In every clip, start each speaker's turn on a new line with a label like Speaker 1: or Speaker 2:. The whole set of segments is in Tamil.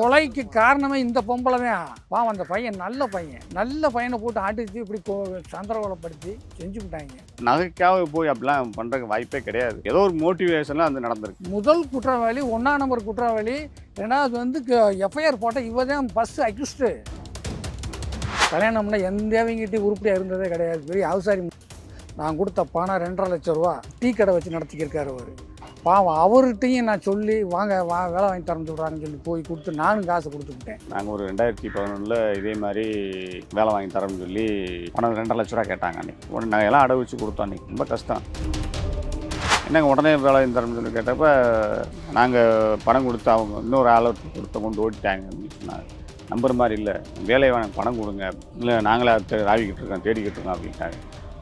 Speaker 1: கொலைக்கு காரணமே இந்த பொம்பளை தான் பாவம் அந்த பையன் நல்ல பையன். நல்ல பையனை போட்டு அடிச்சு இப்படி சந்திரகோலப்படுத்தி செஞ்சு விட்டாங்க
Speaker 2: நகைக்காக போய் அப்படிலாம் பண்ணுறதுக்கு வாய்ப்பே கிடையாது. ஏதோ ஒரு மோட்டிவேஷனில் அது நடந்திருக்கு.
Speaker 1: முதல் குற்றவாளி ஒன்றாம் நம்பர் குற்றவாளி ரெண்டாவது வந்து எஃப்ஐஆர் போட்ட இவ தான் ஃபஸ்ட்டு அக்யூஸ்டு கல்யாணம்னா எந்த தேவைங்கிட்டையும் உருப்படியாக இருந்ததே கிடையாது. பெரிய அவசாரி நான் கொடுத்த பணம் ரெண்டரை லட்சம் ரூபா டீ கடை வச்சு நடத்திக்கிருக்காரு அவர். பாவம் அவர்கிட்டையும் நான் சொல்லி வாங்க வா வேலை வாங்கி தரேன்னு சொல்கிறாங்கன்னு சொல்லி போய் கொடுத்து நானும் காசு கொடுத்துக்கிட்டேன்.
Speaker 2: நாங்கள் ஒரு ரெண்டாயிரத்தி பதினொன்றில் இதே மாதிரி வேலை வாங்கி தரோம்னு சொல்லி பணம் ரெண்டரை லட்ச ரூபா கேட்டாங்க அன்றைக்கி உடனே நாங்கள் எல்லாம் அடை வச்சு கொடுத்தோம் அன்றைக்கி ரொம்ப கஷ்டம். என்னங்க உடனே வேலை வாங்கி தரோம்னு சொல்லி கேட்டப்ப நாங்கள் பணம் கொடுத்து அவங்க இன்னொரு ஆளை கொடுத்த கொண்டு ஓட்டிட்டாங்க அப்படின்னு சொன்னாங்க. நம்புற மாதிரி இல்லை. வேலையை வேணும் பணம் கொடுங்க. இல்லை நாங்களே ராவிக்கிட்டு இருக்கோம் தேடிக்கிட்டு இருக்கோம் அப்படின்ட்டாங்க.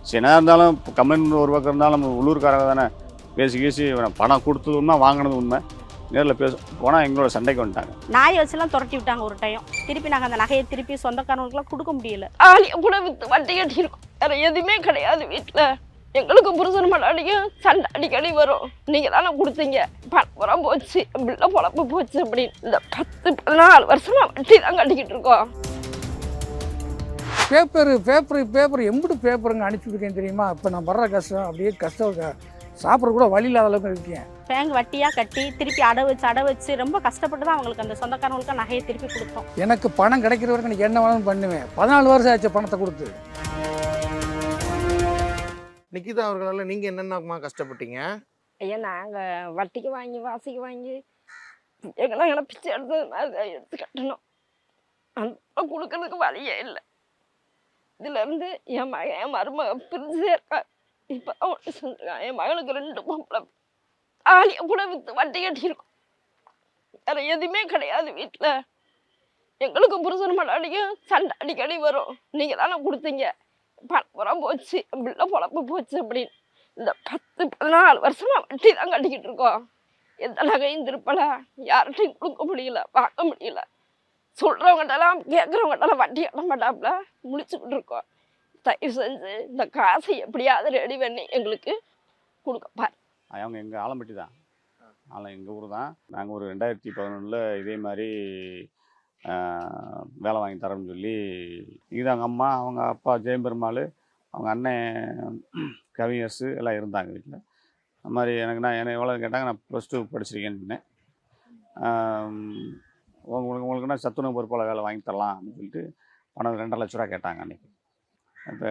Speaker 2: சரி என்ன இருந்தாலும் கம்பெனி ஒரு பக்கம் இருந்தாலும் நம்ம உள்ளூர்காரங்க தானே. பேசி பேசி பணம் கொடுத்தது உண்மை வாங்கினது உண்மை. நேரில் பேச போனால் எங்களோட சண்டைக்கு வந்துட்டாங்க.
Speaker 3: நாயை வச்சுலாம் துரட்டி விட்டாங்க ஒரு டைம் திருப்பி நாங்கள் அந்த நகையை திருப்பி சொந்தக்காரங்களுக்குலாம் கொடுக்க முடியல. ஆலியை கூட வித்து வட்டி கட்டியிருக்கோம். வேற எதுவுமே கிடையாது வீட்டில் எங்களுக்கு புருஷன் மடாடியும் சண்டை அடிக்கடி வரும். நீங்கள் தானே கொடுத்தீங்க. பணம் போச்சு பிள்ளை பொழப்பு போச்சு அப்படின்னு. இந்த பத்து பதினாலு வருஷமா வட்டி தான் கட்டிக்கிட்டு இருக்கோம்.
Speaker 1: பேப்பர் பேப்பர் பேப்பர் எம்பிட்டு பேப்பருங்க அனுப்பிச்சுருக்கேன் தெரியுமா? இப்போ நான் படுற கஷ்டம் அப்படியே கஷ்டம் சாப்பிட கூட வழி இல்லாத அளவுக்கு இருக்கேன்
Speaker 3: பேங்க் வட்டியாக கட்டி திருப்பி அடை வச்சு அடை வச்சு ரொம்ப கஷ்டப்பட்டு தான் அவங்களுக்கு அந்த சொந்தக்காரங்களுக்கு நகையை திருப்பி கொடுத்தோம்.
Speaker 1: எனக்கு பணம் கிடைக்கிற வரைக்கும் எனக்கு என்ன வேணாலும் பண்ணுவேன். பதினாலு வருஷம் ஆச்சு பணத்தை கொடுத்து.
Speaker 4: நிக்கிதா அவர்களால் நீங்கள் என்னென்னமா கஷ்டப்பட்டீங்க?
Speaker 5: ஐயா நாங்கள் வட்டிக்கு வாங்கி வாசிக்கு வாங்கி எங்களை எங்களை பிச்சை தான் எடுத்து கட்டணும். அந்த கொடுக்கறதுக்கு வழியே இல்லை. இதுலேருந்து என் மகன் என் மருமக பிரிஞ்சே இருக்கா இப்போ அவன் சொல்லிருக்கான் என் மகனுக்கு ரெண்டு பொம்பளை ஆலியை கூட விற்று வட்டி கட்டியிருக்கோம். வேறு எதுவுமே கிடையாது வீட்டில் எங்களுக்கு புருஷன் மடாடியும் சண்டை அடிக்கடி வரும். நீங்கள் தானே கொடுத்தீங்க. பணம் போச்சு பிள்ளை பொழப்பு போச்சு அப்படின்னு. இந்த பத்து பதினாலு வருஷமா வட்டி தான் கட்டிக்கிட்டு இருக்கோம். எந்த நகையும் திருப்பல. யார்கிட்டையும் கொடுக்க முடியல பார்க்க முடியல. சொல்கிறவங்கள்டெல்லாம் கேட்குறவங்கள்டெல்லாம் வட்டி கட்ட மாட்டாப்புல. முடிச்சுக்கிட்டு இருக்கோம். தயவு செஞ்சு இந்த காசை எப்படியாவது ரெடி பண்ணி எங்களுக்கு கொடுக்க
Speaker 2: அவங்க எங்கள் ஆலம்பட்டி தான். ஆலம் எங்கள் ஊர் தான். நாங்கள் ஒரு ரெண்டாயிரத்தி பதினொன்றில் இதே மாதிரி வேலை வாங்கி தரோம்னு சொல்லி இது அவங்க அம்மா அவங்க அப்பா ஜெயம்பெருமாள் அவங்க அண்ணன் கவியர்ஸு எல்லாம் இருந்தாங்க வீட்டில் அது மாதிரி எனக்கு நான் என்ன எவ்வளோ கேட்டாங்க நான் ப்ளஸ் டூ படிச்சிருக்கேன்னு உங்களுக்கு உங்களுக்குன்னா சத்துணவு பொறுப்பாளர் வேலை வாங்கி தரலாம் அப்படின்னு சொல்லிட்டு பணம் ரெண்டரை லட்ச ரூபா கேட்டாங்க அன்றைக்கி அப்போ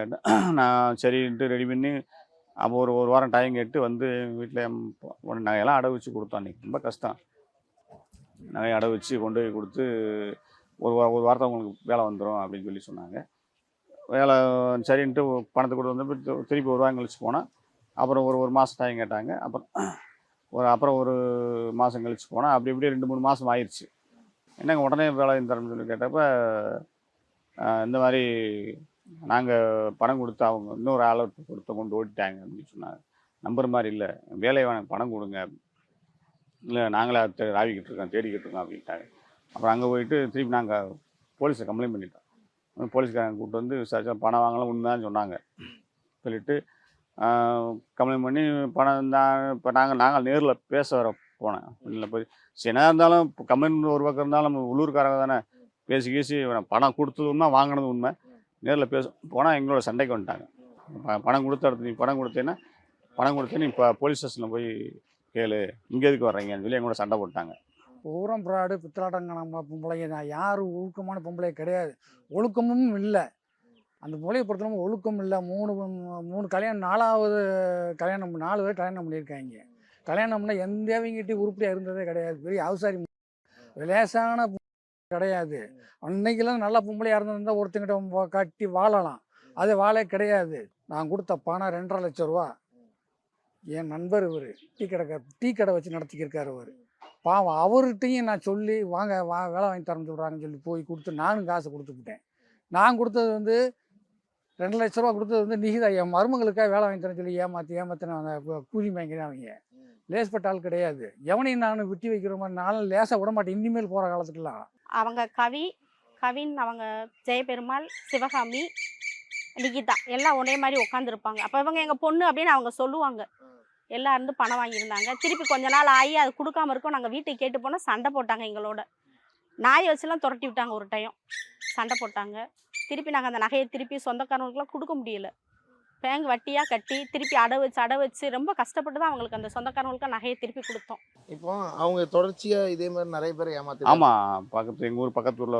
Speaker 2: நான் சரின்ட்டு ரெடி பண்ணி அப்போ ஒரு ஒரு வாரம் டைம் கேட்டு வந்து எங்கள் வீட்டில் நகையெல்லாம் அடை வச்சு கொடுத்தோம் அன்றைக்கி ரொம்ப கஷ்டம். நகையை அடை வச்சு கொண்டு போய் கொடுத்து ஒரு வா- ஒரு வாரத்தை உங்களுக்கு வேலை வந்துடும் அப்படின்னு சொல்லி சொன்னாங்க. வேலை சரின்ட்டு பணத்தை கொடுத்து வந்து திருப்பி ஒரு வாரம் கழிச்சு போனால் அப்புறம் ஒரு ஒரு மாதம் டைம் கேட்டாங்க. அப்புறம் ஒரு அப்புறம் ஒரு மாதம் கழிச்சு போனால் அப்படி இப்படி ரெண்டு மூணு மாதம் ஆயிடுச்சு என்னங்க உடனே வேலை தரம்னு சொல்லி கேட்டப்போ இந்த மாதிரி நாங்கள் பணம் கொடுத்து அவங்க இன்னொரு ஆளை கொடுத்த கொண்டு ஓட்டிட்டாங்க அப்படின்னு சொன்னாங்க. நம்புற மாதிரி இல்லை. வேலையை வேணும் பணம் கொடுங்க. இல்லை நாங்களே அதை தே- ராவிக்கிட்டு இருக்கோம் தேடிக்கிட்டு இருக்கோம் அப்படின்ட்டாங்க. அப்புறம் அங்கே போயிட்டு திருப்பி நாங்கள் போலீஸை கம்ப்ளைண்ட் பண்ணிட்டோம். போலீஸ்காரங்க கூப்பிட்டு வந்து விசாரிச்சா பணம் வாங்கலாம் உண்மைதான் சொன்னாங்க. சொல்லிட்டு கம்ப்ளைண்ட் பண்ணி பணம் தான் இப்போ நாங்கள் நாங்கள் நேரில் பேச வர போனேன். இல்லை போய் சரி இருந்தாலும் கம்ப்ளைண்ட் கம்பெனி ஒரு பக்கம் இருந்தாலும் நம்ம உள்ளூர்காரங்க தானே பேசி பேசி பணம் கொடுத்தது உண்மை வாங்கினது உண்மை. நேரில் பேச போனால் எங்களோட சண்டைக்கு வந்துட்டாங்க. பணம் கொடுத்த இடத்துல நீ பணம் கொடுத்தேன்னா பணம் கொடுத்தேன்னு இப்போ போலீஸ் ஸ்டேஷனில் போய் கேளு. இங்கே எதுக்கு வர்றீங்கன்னு சொல்லி எங்களோட சண்டை போட்டாங்க.
Speaker 1: பூரம் பிராடு பித்தலாட்டங்கான பொம்பளைங்க நான் யாரும் ஒழுக்கமான பொம்பளை கிடையாது. ஒழுக்கமும் இல்லை. அந்த பொம்பளையை பொறுத்தவரை ஒழுக்கம் இல்லை. மூணு மூணு கல்யாணம் நாலாவது கல்யாணம் நாலு பேர் கல்யாணம் பண்ணியிருக்காங்க. கல்யாணம்னா எந்த தேவைங்கிட்டையும் உருப்படியாக இருந்ததே கிடையாது. பெரிய அவசாரி லேசான கிடையாது. அன்னைக்கெல்லாம் நல்ல பொம்பளையாக இருந்திருந்தா ஒருத்தங்கிட்ட கட்டி வாழலாம். அது வாழே கிடையாது. நான் கொடுத்த பணம் ரெண்டரை லட்சம் ரூபா. என் நண்பர் இவர் டீ கடை டீ கடை வச்சு நடத்திக்கிருக்காரு அவர் பாவம் அவர்கிட்டையும் நான் சொல்லி வாங்க வா வேலை வாங்கி தரேன்னு சொல்கிறாங்கன்னு சொல்லி போய் கொடுத்து நானும் காசு கொடுத்துக்கிட்டேன் நான் கொடுத்தது வந்து ரெண்டு லட்ச ரூபா கொடுத்தது வந்து நிகிதா என் மருமகளுக்காக வேலை வாங்கி தரேன்னு சொல்லி ஏமாற்றி ஏமாத்தின கூலி வாங்கிதான் அவங்க லேஸ்பட்ட ஆள் கிடையாது. எவனையும் நான் விட்டி வைக்கிற மாதிரி நானும் லேசாக விட மாட்டேன். இனிமேல் போகிற காலத்துக்குலாம்
Speaker 3: அவங்க கவி கவின் அவங்க ஜெயபெருமாள் சிவகாமி நிகிதா எல்லாம் ஒரே மாதிரி உட்காந்துருப்பாங்க அப்போ இவங்க எங்கள் பொண்ணு அப்படின்னு அவங்க சொல்லுவாங்க. எல்லாம் இருந்து பணம் வாங்கியிருந்தாங்க. திருப்பி கொஞ்ச நாள் ஆகி அது கொடுக்காம இருக்கோம். நாங்கள் வீட்டுக்கு கேட்டு போனால் சண்டை போட்டாங்க எங்களோட. நாயை வச்சுலாம் துரட்டி விட்டாங்க ஒரு டைம் சண்டை போட்டாங்க. திருப்பி நாங்கள் அந்த நகையை திருப்பி சொந்தக்காரங்களுக்குலாம் கொடுக்க முடியல. பேங்க் வட்டியாக கட்டி திருப்பி அடை வச்சு அடை வச்சு ரொம்ப கஷ்டப்பட்டு தான் அவங்களுக்கு அந்த சொந்தக்காரங்களுக்கு நகையை திருப்பி கொடுத்தோம்.
Speaker 4: இப்போ அவங்க தொடர்ச்சியா இதே மாதிரி நிறைய பேர் ஏமாத்தி
Speaker 2: ஆமாம் பக்கத்து எங்கள் ஊர் பக்கத்து ஊரில்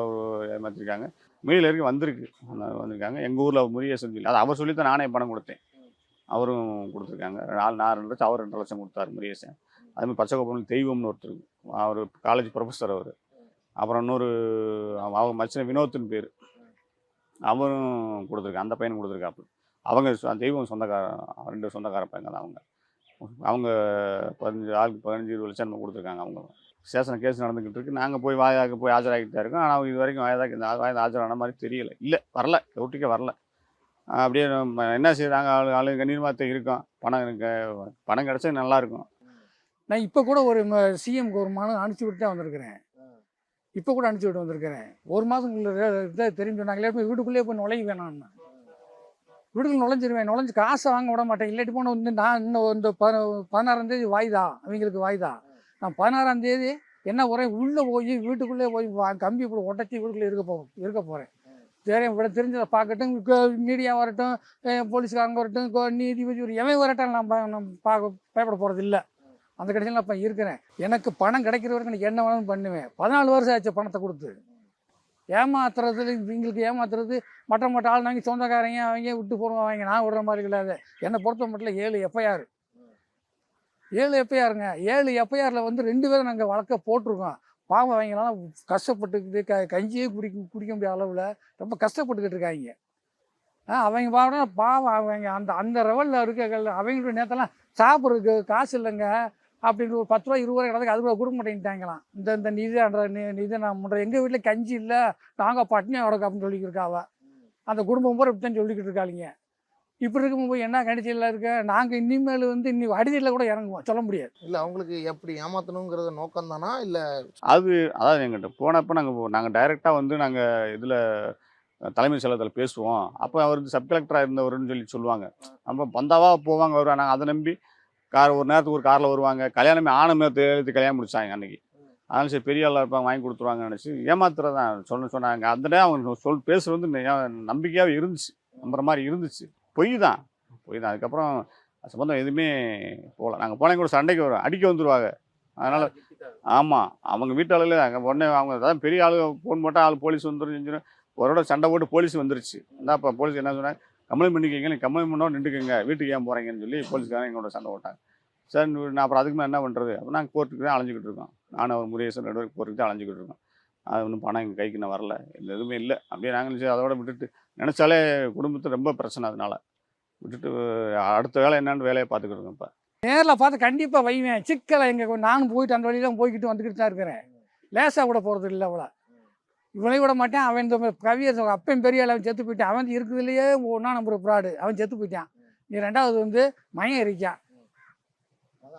Speaker 2: ஏமாற்றிருக்காங்க மீடியில் வரைக்கும் வந்திருக்கு. அந்த வந்திருக்காங்க. எங்கள் ஊரில் முருகேசன் சொல்லி அது அவர் சொல்லி தான் நானே பணம் கொடுத்தேன். அவரும் கொடுத்துருக்காங்க. நாலு நான் ரெண்டு லட்சம் அவர் ரெண்டு லட்சம் கொடுத்தாரு முருகேசன் அதுமாதிரி பச்சைக்கோப்பம் தெய்வம்னு ஒருத்தர் அவர் காலேஜ் ப்ரொஃபஸர் அவர். அப்புறம் இன்னொரு அவ- அவங்க மச்சன வினோத்துன்னு பேர். அவரும் கொடுத்துருக்காங்க அந்த பையனும் கொடுத்துருக்காப்பு அவங்க தெய்வம் சொந்தக்கார ரெண்டு சொந்தக்கார பையங்க தான் அவங்க. அவங்க பதினஞ்சு ஆளுக்கு பதினஞ்சு இருபது லட்சம் நம்ம கொடுத்துருக்காங்க அவங்க. ஸ்டேஷனில் கேஸ் நடந்துக்கிட்டு இருக்கு. நாங்கள் போய் வாயாக போய் ஆஜராகிட்டு தான் இருக்கோம். ஆனால் இது வரைக்கும் வாயதாக இந்த வாயதாக ஆஜரான மாதிரி தெரியல. இல்லை வரல. ஒட்டிக்க வரல. அப்படியே நம்ம என்ன செய்கிறாங்க ஆளு ஆளு கண்ணீர் மாத்த இருக்கோம். பணம் இருக்கு பணம் கிடச்சா நல்லா இருக்கும்.
Speaker 1: நான் இப்போ கூட ஒரு சிஎம்க்கு ஒரு மனு அனுப்பிச்சி விட்டு தான் வந்திருக்கிறேன் இப்போ கூட அனுப்பிச்சி விட்டு வந்திருக்கிறேன். ஒரு மாதம் இதை தெரிஞ்சு சொன்னாங்களே போய் வீட்டுக்குள்ளேயே போய் நுழைய வேணாம்னு வீட்டுக்குள்ள நுழைஞ்சிருவேன். நுழைஞ்சு காசை வாங்க விட மாட்டேன். இல்லாட்டி போன வந்து நான் இன்னும் இந்த ப பதினாறாம் தேதி வாய்தா? அவங்களுக்கு வாய்தா? நான் பதினாறாம் தேதி என்ன போகிறேன் உள்ளே போய் வீட்டுக்குள்ளே போய் கம்பி இப்படி உடச்சி வீட்டுக்குள்ளே இருக்க போ இருக்க போகிறேன் தெரியும் இவ்வளோ தெரிஞ்சதை பார்க்கட்டும். மீடியா வரட்டும். போலீஸ்காரங்க வரட்டும். கோ- நீதிபதி ஒரு எவன் வரட்டும் நான் நான் பார்க்க பயப்பட போகிறது இல்லை. அந்த கடைசியில் நான் இப்போ இருக்கிறேன். எனக்கு பணம் கிடைக்கிற வரைக்கும் எனக்கு என்ன வேணாலும் பண்ணுவேன். பதினாலு வருஷம் ஆச்சு பணத்தை கொடுத்து. ஏமாத்துறதுல இவங்களுக்கு ஏமாத்துறது மற்ற மற்ற ஆள் நாங்கள் சொந்தக்காரங்க அவங்க விட்டு போடுவோம் அவங்க நான் விடுற மாதிரி கிடையாது என்னை பொறுத்த மட்டும் ஏழு எஃப்ஐஆர் ஏழு எஃப்ஐஆருங்க ஏழு எஃப்ஐஆரில் வந்து ரெண்டு பேரும் நாங்கள் வழக்க போட்டிருக்கோம். பாவம் அவங்களாம் கஷ்டப்பட்டுக்கிட்டு க கஞ்சியே குடிக்க குடிக்க முடியாத அளவில் ரொம்ப கஷ்டப்பட்டுக்கிட்டு இருக்காங்க. அவங்க பாவம் பாவம் அவங்க அந்த அந்த லெவலில் இருக்க அவங்களுடைய நேரத்தெல்லாம் சாப்பிட்றதுக்கு காசு இல்லைங்க. அப்படின்னு ஒரு பத்து ரூபா இருபது ரூபா கிடக்கு அது கூட கொடுக்க மாட்டேங்கிட்டாங்களாம் இந்த இந்த நிதின்ற நிதி நான் பண்ணுறேன் எங்கள் வீட்டில் கஞ்சி இல்லை நாங்கள் பட்னியாக கிடக்கு அப்படின்னு சொல்லிக்கிட்டு அவ. அந்த குடும்பம் பூரா இப்படித்தான் சொல்லிக்கிட்டு இருக்காளிங்க. இப்படி இருக்கும்போது என்ன கண்டிச்சியில் இருக்க? நாங்கள் இனிமேல் வந்து இன்னி அடிதியில் கூட இறங்குவோம் சொல்ல முடியாது.
Speaker 4: இல்ல அவங்களுக்கு எப்படி ஏமாத்தணுங்கிறத நோக்கம் தானா இல்ல
Speaker 2: அது அதாவது எங்கிட்ட போனப்போ நாங்கள் நாங்கள் டைரெக்டாக வந்து நாங்கள் இதில் தலைமை செயலகத்தில் பேசுவோம். அப்போ அவர் சப் கலெக்டராக இருந்தவருன்னு சொல்லி சொல்லுவாங்க. அப்போ பந்தாவா போவாங்க வருவாங்க நாங்கள் அதை நம்பி கார் ஒரு நேரத்துக்கு ஒரு காரில் வருவாங்க. கல்யாணமே ஆனமே எழுதி கல்யாணம் முடிச்சாங்க அன்னைக்கு. அதனால சரி பெரிய ஆளாக இருப்பாங்க வாங்கி கொடுத்துருவாங்கன்னு நினச்சி ஏமாத்துறதான் சொன்ன சொன்னாங்க. அந்த நேரம் அவங்க சொல் பேசுறது வந்து நெ- நம்பிக்கையாவே இருந்துச்சு. நம்புற மாதிரி இருந்துச்சு. பொய் தான். பொய் தான். அதுக்கப்புறம் அது சம்பந்தம் எதுவுமே போகல. நாங்கள் போனால் கூட சண்டைக்கு வரும். அடிக்க வந்துருவாங்க. அதனால் ஆமாம் அவங்க வீட்டாளர்களே அங்கே உடனே அவங்க அதான் பெரிய ஆளு ஃபோன் போட்டால் ஆள் போலீஸ் வந்துடும் செஞ்சிடும் ஒரு சண்டை போட்டு போலீஸ் வந்துருச்சு. இந்தா இப்போ போலீஸ் என்ன சொன்னாங்க? கம்ப்ளைண்ட் பண்ணிக்கோங்க நீ கம்ப்ளைண்ட் பண்ணோம் நின்றுக்குங்க வீட்டுக்கு ஏன் போகிறீங்கன்னு சொல்லி போலீஸ்காரங்க எங்களோட சண்டை போட்டாங்க. சார் நான் அப்புறம் அதுக்கு மேலே என்ன பண்ணுறது அப்போ நாங்கள் கோர்ட்டுக்கு தான் அலைஞ்சிக்கிட்டு இருக்கோம். நானும் அவர் முருகேசன் ரெண்டு பேரும் கோர்ட்டுக்கு தான் அலைஞ்சிக்கிட்டு இருக்கோம். அது ஒன்றும் பணம் எங்கள் கைக்கு நான் வரல. இல்லை எதுவுமே இல்லை. அப்படியே நாங்கள் சரி அதோட விட்டுட்டு நினச்சாலே குடும்பத்துக்கு ரொம்ப பிரச்சனை அதனால். விட்டுட்டு அடுத்த வேலை என்னன்னு வேலையை பார்த்துக்கிட்டு இருக்கோம் இப்போ.
Speaker 1: நேரில் பார்த்து கண்டிப்பாக வைவேன். சிக்கலை எங்கே நானும் போயிட்டு அந்த வழியெல்லாம் போய்கிட்டு வந்துக்கிட்டு தான் இருக்கிறேன். லேசாக கூட போகிறது இல்லை அவ்வளோ இவனை விட மாட்டேன் அவன் இந்த கவியர் அப்பையும் பெரிய ஆளு, அவன் செத்து போயிட்டான். அவன் இருக்கிறதுலையே ஒன்றா நம்பர் ப்ராடு அவன் செத்து போயிட்டான். நீ ரெண்டாவது வந்து மயம் இருக்கான்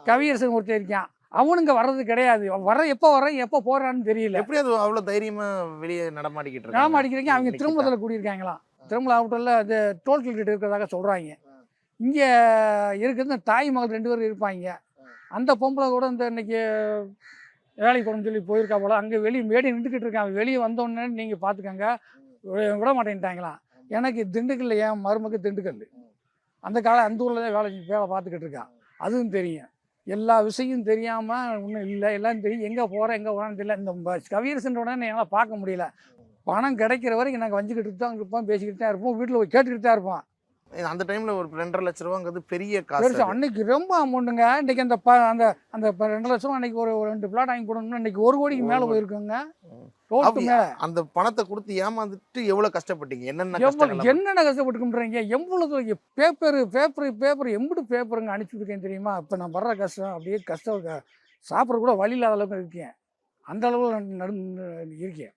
Speaker 1: கவியரசன் ஒருத்தர் இருக்கான் அவனுங்க வர்றது கிடையாது. வர எப்போ வர்றான் எப்போ போறான்னு தெரியல.
Speaker 4: எப்படி அது அவ்வளவு தைரியமா வெளியே நடமாடிக்கிட்டு
Speaker 1: அடிக்கிறீங்க அவங்க
Speaker 4: நிக்கிதா.
Speaker 1: திருமணத்தில் கூடியிருக்காங்களாம். திருமணம் ஆகட்டில் அது டோல் கிட்ட இருக்கிறதாக சொல்கிறாங்க இங்கே இருக்கிறது தாய் மகள் ரெண்டு பேரும் இருப்பாங்க. அந்த பொம்பளை கூட இந்த இன்னைக்கு வேலைக்கு போகணும்னு சொல்லி போயிருக்கா போல. அங்கே வெளியே மேடி நின்றுக்கிட்டு இருக்கான். வெளியே வந்தோடனே நீங்கள் பார்த்துக்கங்க விட மாட்டேன்ட்டாங்களாம் எனக்கு திண்டுக்கல்ல என் மருமக்கு திண்டுக்கல் அந்த காலம் அந்த ஊரில் தான் வேலை வேலை பார்த்துக்கிட்டு இருக்கான் அதுவும் தெரியும். எல்லா விஷயம் தெரியாமல் ஒன்றும் இல்லை. எல்லாம் தெரியும். எங்கே போகிறேன் எங்கே போகிறான்னு தெரியல. இந்த ப- உடனே என்னால் பார்க்க முடியல. பணம் கிடைக்கிற வரைக்கும் நாங்கள் வஞ்சிக்கிட்டு தான் இருப்போம் பேசிக்கிட்டு தான் இருப்போம் வீட்டில் போய் கேட்டுக்கிட்டு தான் இருப்போம்.
Speaker 4: அந்த டைம்ல ஒரு ரெண்டரை லட்ச ரூபாங்கிறது பெரிய காசு.
Speaker 1: அன்னைக்கு ரொம்ப அமௌண்ட்டுங்க இன்னைக்கு அந்த ப அந்த அந்த ரெண்டு லட்சம் அன்னைக்கு ஒரு ஒரு ரெண்டு பிளாட் வாங்கி கொடுக்கணும்னா இன்னைக்கு ஒரு கோடிக்கு மேலே. போயிருக்குங்க.
Speaker 4: அந்த பணத்தை கொடுத்து ஏமாந்துட்டு எவ்வளவு கஷ்டப்பட்டீங்க? என்னென்ன
Speaker 1: எவ்வளோ என்னென்ன கஷ்டப்பட்டுக்கின்றீங்க எவ்வளவு பேப்பர் பேப்பர் பேப்பர் எம்பிட்டு பேப்பருங்க அனுப்பிச்சுருக்கேன் தெரியுமா? இப்போ நான் வர்ற கஷ்டம் அப்படியே கஷ்டம் க- சாப்பிட கூட வழி இல்லாத அளவுக்கு இருக்கேன். அந்த அளவில் நடு இருக்கேன்.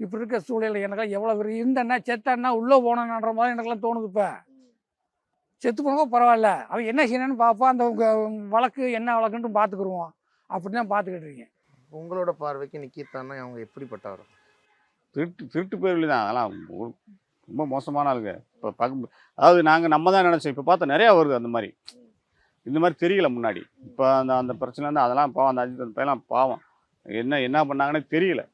Speaker 1: இப்படி இருக்க சூழ்நிலை எனக்கெல்லாம் எவ்வளோ இருந்தேன்னா செத்தன்னா உள்ளே போனேன்ற மாதிரி எனக்கெல்லாம் தோணுது இப்போ. செத்து போனப்போ பரவாயில்ல. அவன் என்ன செய்யணும்னு பார்ப்போம் அந்த வழக்கு என்ன வழக்குன்ட்டு பார்த்துக்குருவோம் அப்படி தான் பார்த்துக்கிட்டு இருக்கேன்.
Speaker 4: உங்களோட பார்வைக்கு நிக்கிதான்னா அவங்க எப்படிப்பட்டவர்?
Speaker 2: திருட்டு திருட்டு பேர்வழி தான் அதெல்லாம் ஒரு- ரொம்ப மோசமான ஆளுங்க. இப்போ பார்க்க அதாவது நாங்கள் நம்ம தான் நினச்சோம். இப்போ பார்த்தா நிறையா வருது அந்த மாதிரி. இந்த மாதிரி தெரியல முன்னாடி. இப்போ அந்த அந்த பிரச்சனை வந்து அதெல்லாம் பாவம். அந்த அஜித் அந்த பையன்லாம் பாவம். என்ன என்ன பண்ணாங்கன்னே தெரியல.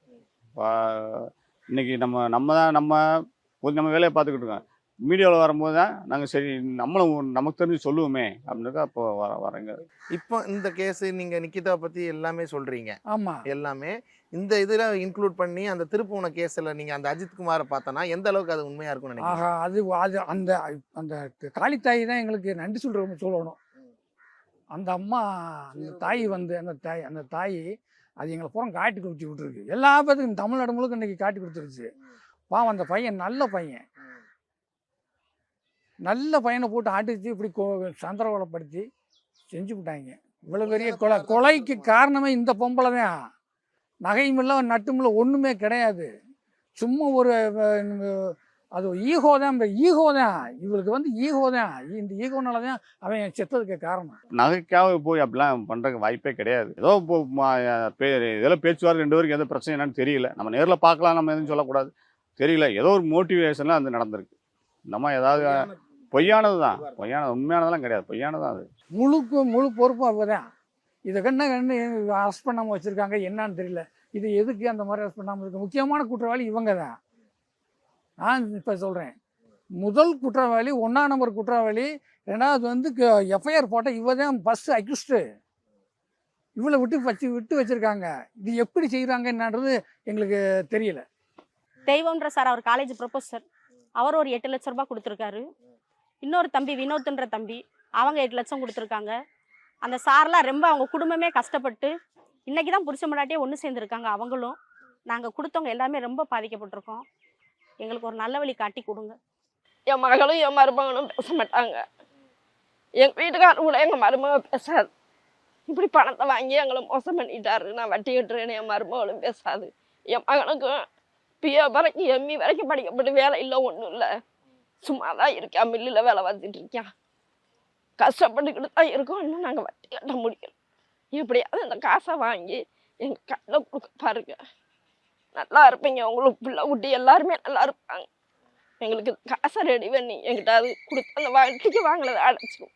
Speaker 2: பா- இன்னைக்கு நம்ம நம்ம தான் நம்ம ஒரு நம்ம வேலையை பார்த்துக்கிட்டு இருக்கோம். மீடியாவில் வரும்போது தான் நாங்கள் சரி நம்மளும் நமக்கு தெரிஞ்சு சொல்லுவோமே அப்படின்னு தான் அப்போ வர வரேங்க
Speaker 4: இப்போ இந்த கேஸ் நீங்க நிக்கிதா பத்தி எல்லாமே சொல்றீங்க.
Speaker 1: ஆமாம்
Speaker 4: எல்லாமே இந்த இதுல இன்க்ளூட் பண்ணி அந்த திருப்புவன கேஸ்ல நீங்க அந்த அஜித் குமாரை பார்த்தனா எந்த அளவுக்கு அது உண்மையா இருக்கும்னு நினைக்கிறீங்க?
Speaker 1: ஆஹா அது அது அந்த அந்த காளித்தாய் தான் எங்களுக்கு நன்றி சொல்கிற சொல்லணும். அந்த அம்மா அந்த தாய் வந்து அந்த தாய் அந்த தாய் அது எங்களை பூரா காட்டி கொடுத்து விட்டுருக்கு. எல்லா பேத்துக்கும் தமிழ்நாடு முழுக்க இன்னைக்கு காட்டி கொடுத்துருச்சு. பாவம் அந்த பையன் நல்ல பையன். நல்ல பையனை போட்டு ஆட்டிச்சு இப்படி கொ சந்திரவலைப்படுத்தி செஞ்சு விட்டாங்க. இவ்வளோ பெரிய கொலை. கொலைக்கு காரணமே இந்த பொம்பளை தான் நகையும் இல்லை நட்டும் இல்லை ஒன்றுமே கிடையாது. சும்மா ஒரு அது ஈகோ தான் இந்த ஈகோ தான் இவளுக்கு வந்து ஈகோ தான் இந்த ஈகோனால தான் அவன் செத்ததுக்கு காரணம்.
Speaker 2: நகைக்காக போய் அப்படிலாம் பண்ணுறதுக்கு வாய்ப்பே கிடையாது. ஏதோ இப்போ இதெல்லாம் பேச்சுவார்த்தை ரெண்டு பேருக்கு எந்த பிரச்சனை என்னன்னு தெரியல. நம்ம நேரில் பார்க்கலாம் நம்ம எதுவும் சொல்லக்கூடாது. தெரியல. ஏதோ ஒரு மோட்டிவேஷனில் அது நடந்திருக்கு. நம்ம ஏதாவது பொய்யானது தான். பொய்யானது உண்மையானதெல்லாம் கிடையாது. பொய்யானது தான் அது.
Speaker 1: முழுக்கு முழு பொறுப்பும் அவ தான் இதை கண்ண கண்ணு அரெஸ்ட் பண்ணாமல் வச்சுருக்காங்க என்னன்னு தெரியல. இது எதுக்கு அந்த மாதிரி அரெஸ்ட் பண்ணாமல் இருக்கு? முக்கியமான குற்றவாளி இவங்க தான். நான் இப்போ சொல்கிறேன் முதல் குற்றவாளி ஒன்றாம் நம்பர் குற்றவாளி ரெண்டாவது வந்து எஃப்ஐஆர் போட்ட இவ தான் ஃபஸ்ட்டு அக்யூஸ்டு இவளை விட்டு வச்சு விட்டு வச்சுருக்காங்க. இது எப்படி செய்கிறாங்க என்னன்றது எங்களுக்கு தெரியல.
Speaker 3: தெய்வம்ன்ற சார் அவர் காலேஜ் ப்ரொஃபஸர் அவர் ஒரு எட்டு லட்ச ரூபாய் கொடுத்துருக்காரு. இன்னொரு தம்பி வினோத்துன்ற தம்பி அவங்க எட்டு லட்சம் கொடுத்துருக்காங்க. அந்த சார்லாம் ரொம்ப அவங்க குடும்பமே கஷ்டப்பட்டு இன்றைக்கி தான் புருஷ முன்னாடியே ஒன்று சேர்ந்துருக்காங்க அவங்களும். நாங்கள் கொடுத்தவங்க எல்லாமே ரொம்ப பாதிக்கப்பட்டிருக்கோம். எங்களுக்கு ஒரு நல்ல வழி காட்டி கொடுங்க.
Speaker 5: என் மகளும் என் மருமகனும் பேச மாட்டாங்க. எங்கள் வீட்டுக்காரர் கூட எங்கள் மருமக பேசாது. இப்படி பணத்தை வாங்கி எங்களை மோசம் பண்ணிட்டாரு. நான் வட்டி கட்டுறேன்னு என் மருமகளும் பேசாது. என் மகனுக்கும் பிஏ வரைக்கும் எம்இ வரைக்கும் படிக்கப்பட்டு வேலை இல்லை ஒன்றும் இல்லை. சும்மா தான் இருக்கேன். மில்லில் வேலை பார்த்துட்டு இருக்கியா கஷ்டப்பட்டுக்கிட்டு தான் இருக்கோம். இன்னும் நாங்கள் வட்டி கட்ட முடியல. எப்படியாவது இந்த காசை வாங்கி எங்கள் கடையில் கொடுக்க பாருங்க. நல்லா இருப்பீங்க. உங்களுக்கு பிள்ளை குட்டி எல்லாருமே நல்லா இருப்பாங்க. எங்களுக்கு காசை ரெடி பண்ணி எங்கிட்ட அது கொடுத்து அந்த வட்டிக்கு வாங்கினதை அடைச்சிடும்